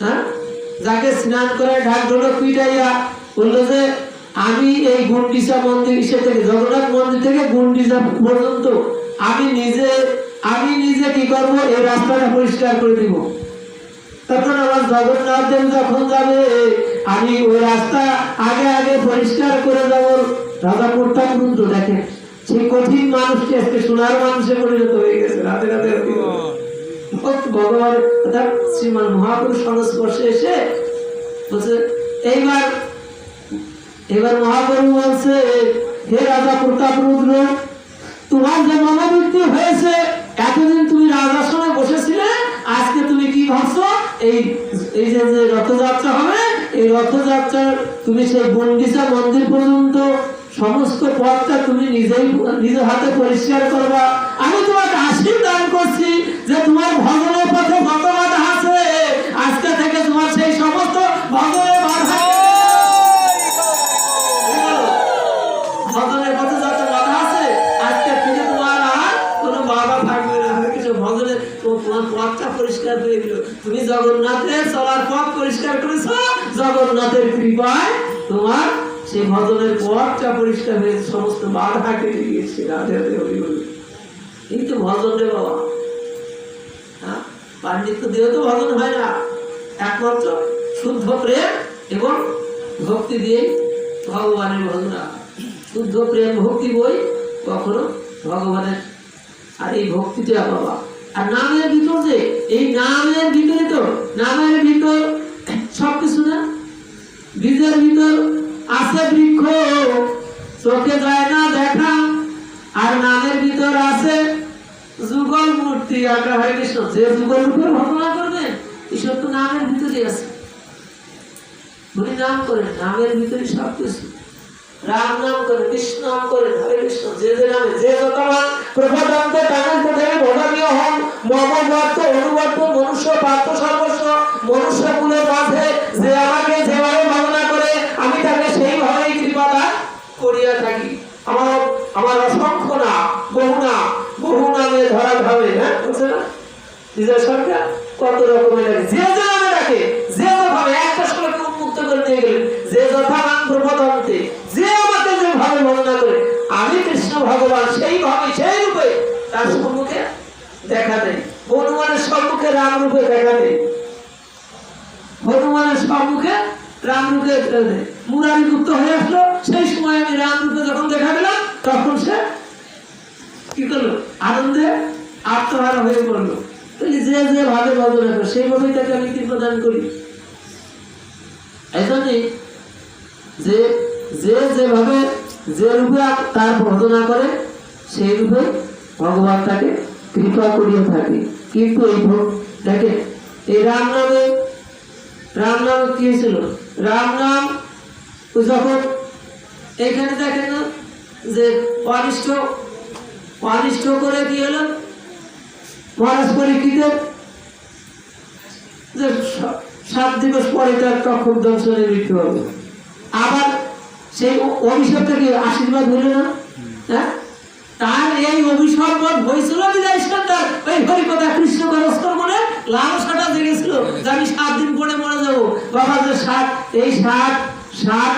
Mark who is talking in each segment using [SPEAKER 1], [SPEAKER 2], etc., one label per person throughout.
[SPEAKER 1] হ্যাঁ? যাকে স্নান করে ঢাক ঢোলক পিটাইয়া বলল যে, আমি এই গুন্ডিচা মন্দির থেকে, জগন্নাথ মন্দির থেকে গুন্ডিচা পর্যন্ত, আমি নিজে আমি নিজে কি করব? এই রাস্তাটা পরিষ্কার করে দিব। তখন আমার জগন্নাথ দেব যখন যাবে আমি ওই রাস্তা আগে আগে পরিষ্কার করে যাব রাজা করতাম কিন্তু দেখেন। সেই কঠিন মানুষটি আজকে সোনার মানুষে পরিণত হয়ে গেছে। রাতে রাতে ভগবান মহাপুরুষ সংস্পর্শে এসে বলছে, এইবার এবার মহাপ্রভু বলছে, হে রাজা প্রতাপ রুদ্র, তোমার যে মনোবৃত্তি হয়েছে, এতদিন তুমি রাজাসনে বসেছিলে, আজকে তুমি কি ভাবছ? এই এই যে রথযাত্রা হবে এই রথযাত্রার তুমি সেই গন্ডিসা মন্দির পর্যন্ত সমস্ত পথটা তুমি নিজেই নিজের হাতে পরিষ্কার করবা। আমি তোমাকে আশীর্বাদ করছি যে তোমার ভগবানের পথে যত পথটা পরিষ্কার তুমি জগন্নাথের চলার পথ পরিষ্কার করেছ? জগন্নাথের কৃপায় তোমার সেই ভজনের পথটা পরিষ্কার হয়ে সমস্ত বাধা কেটে গিয়েছে রাধে রাধে হরি হরি ভজন রে বাবা। হ্যাঁ? পাণ্ডিত্য দিয়ে তো ভজন হয় না। একমাত্র শুদ্ধ প্রেম এবং ভক্তি দিয়ে ভগবানের ভজনা। শুদ্ধ প্রেম ভক্তি বই কখনো ভগবানের। আর এই ভক্তিটা বাবা আর নামের ভিতর যে, এই নামের ভিতরে তো, নামের ভিতর সব না? বীজের ভিতর আছে বৃক্ষ, চোখে যায় না দেখা। আর নামের ভিতর আছে যুগল মূর্তি আঁকা হয়ে কৃষ্ণ। যে যুগল রূপে ভগবান করবে ঈশ্বর তো নামের ভিতরে আছে। উনি নাম করেন নামের ভিতরে সব কিছু রাম নাম করে, কৃষ্ণ নাম করে, হরে কৃষ্ণ। যে যে নামে, যে হন মমবার্ত অনুবার্ত মনুষ্য পার্থ সর্বস্ব আমি তাকে সেইভাবেই ধরা ধামে হ্যাঁ? কত রকমের যে যে নামে ডাকে, যে যেভাবে একটা শ্লোকে উন্মুক্ত করে দিয়ে গেলেন, যে যথা নাম প্রপদন্তে যে আমাকে বর্ণনা করে, আমি কৃষ্ণ ভগবান সেইভাবে, সেই রূপে তার সম্মুখে দেখা দেয় হনুমানের সম্মুখে রাম রূপে দেখা দেয় হনুমানের সম্মুখে রাম রূপে দেখা দেয় মুরারি গুপ্ত হয়ে আসলো। সেই সময় আমি রাম রূপে যখন দেখা গেলাম তখন সে কি করল? আনন্দে আত্মহারা হয়ে পড়ল। যে যে ভাবে বদলে করে সেইভাবেই তাকে আমি কি প্রদান করি। এই যে যে যেভাবে যে রূপে তার ভজনা করে, সেই রূপে ভগবান তাকে কৃপা করিয়ে থাকে। কিন্তু এই দেখেন, এই রাম নামে রাম নামে কি হয়েছিল? রাম নাম যখন এখানে দেখেন না, যে অনিষ্ট অনিষ্ট করে কি হলো? মহারাজ যে সাত দিবস পরে তার তখন দর্শনের মৃত্যু হবে। আবার সেই অ- অভিশাপটা কি আশীর্বাদ হইল না? হ্যাঁ? এই অভিশাপ হয়েছিল বিদায় সন্তান ওই হরিকথা কৃষ্ণ করস্কর মনে লালসাটা জেগেছিল যে আমি সাত দিন পরে মরে যাব। বাবা যে সাত, এই সাত সাত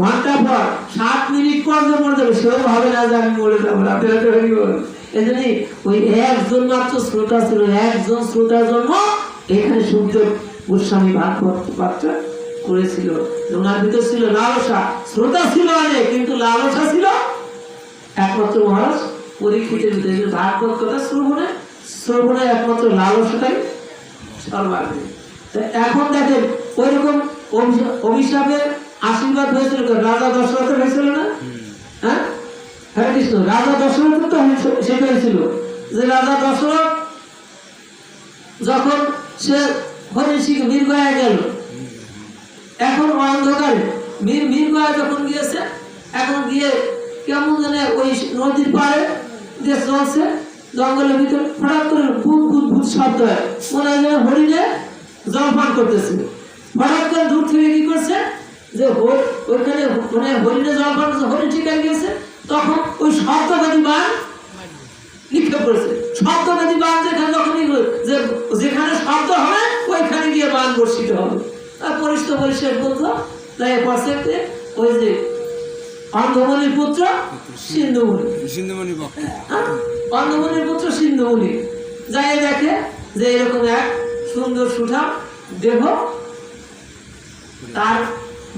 [SPEAKER 1] ঘণ্টা পর সাত মিনিট পর যে মরে যাবে, সেও ভাবে না যে আমি মরে যাব রাতে রাতে হরি বল এই জন্যই ওই একজন মাত্র শ্রোতা ছিল, একজন শ্রোতার জন্য এখানে সূর্য গোস্বামী পাঠটা করেছিল। ওনার ভিতর ছিল লালসা। শ্রোতা ছিল অনেক, কিন্তু লালসা ছিল একমাত্র মহারাজ। পরীক্ষিতের ভিতরে ভাগবত কথা শ্রবণে শ্রবণে একমাত্র লালসাটাই সর্বাগ্রে তা এখন দেখেন, ওইরকম অভিশা- অভিশাপের আশীর্বাদ হয়েছিল রাজা দশরথের হয়েছিল না? হ্যাঁ? হরে কৃষ্ণ, রাজা দশরথের তো সেটা হয়েছিল। যে রাজা দশরথ যখন সে হরিষিক বীরগয়া গেল, এখন অন্ধকারে। মীর মীরগয়া যখন গিয়েছে, এখন গিয়ে কেমন জানে ওই নদীর পাড়ে যে চলছে জঙ্গলের ভিতরে হঠাৎ করে ভূত ভূত ভূত শব্দ হয়। মনে হয় হরিণে জলপান করতেছিল হঠাৎ করে দূর থেকে কি করছে? যে ওইখানে মানে হরিণে জলপান করছে, হরিণ তখন ওই শব্দবাদী বান নিক্ষেপ করেছে। শব্দবাদী বান যেখানে যখনই যে যেখানে শব্দ হবে, ওইখানে গিয়ে বান বর্ষিত হবে। আর পরিষ্কার পরিষ্কার বলতো তাই পার্সেন্টে ওই যে অন্ধমণির পুত্র সিন্ধুমণি।
[SPEAKER 2] সিন্ধুমণি
[SPEAKER 1] হ্যাঁ? অন্ধমণির পুত্র সিন্ধুমণি। যাই দেখে যে এরকম এক সুন্দর সুঠাম দেহ তার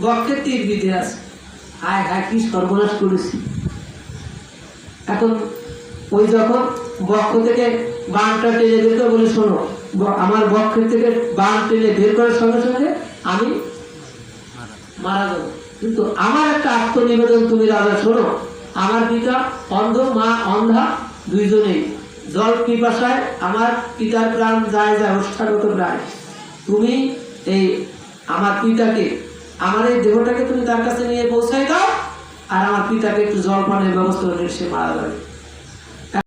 [SPEAKER 1] বক্ষে তীর বিধে আছে। হায় হায় কি সর্বনাশ করেছি। এখন ওই যখন বক্ষ থেকে বানটা টেনে বের করে বলে শোনো আমার বক্ষের থেকে বান টেনে বের করার সঙ্গে সঙ্গে আমি মারা যাব কিন্তু আমার একটা আত্মনিবেদন তুমি রাজা, শোনো। আমার পিতা, অন্ধ, মা, অন্ধা, দুইজনেই। জল পিপাসায় আমার পিতার প্রাণ যায় যায় অষ্টাগত প্রায়। তুমি এই আমার পিতাকে, আমার এই দেহটাকে তুমি তার কাছে নিয়ে পৌঁছাই দাও, আর আমার পিতাকে একটু জল পানের ব্যবস্থা করে সে মারা যাবে।